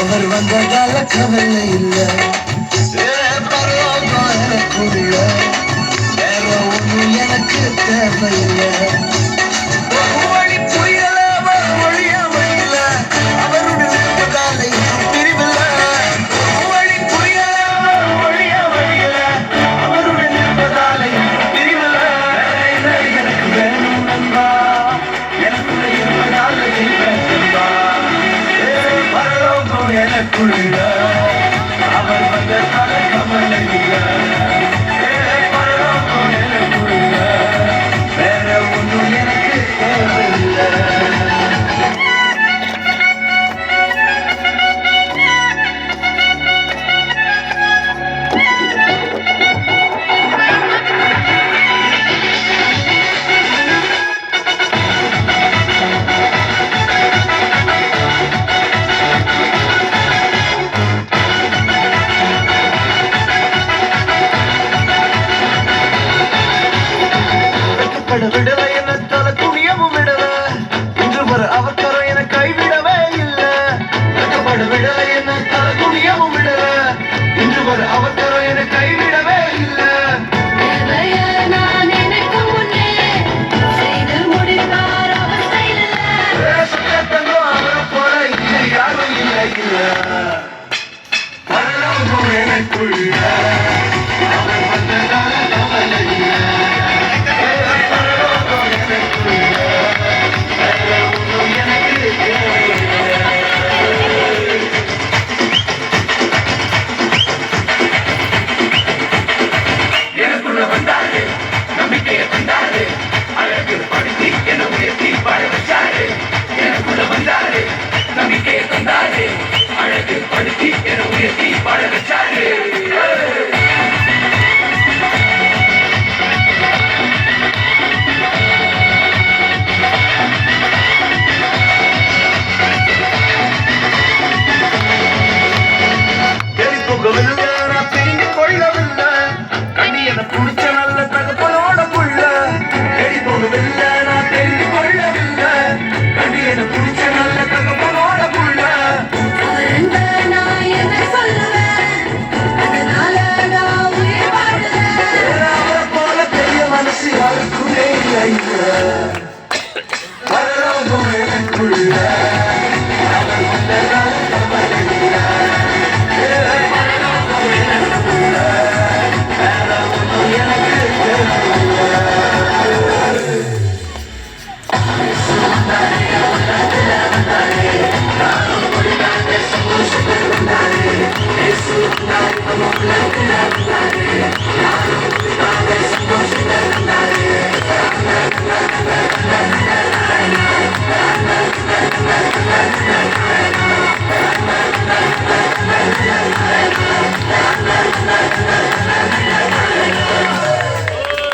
அவர் வந்ததால கவலை இல்லை. பரவாயில்ல எனக்கு தேவையில்லை. காலத்தால துணியவும் விடல. இன்று ஒரு அவசரம் என கைவிடவே இல்லை. கட்டப்பட விடல என்ன தல துணியவும் விடல. இன்று ஒரு அவசரம் என கைவிடவே இல்லை. Yeah.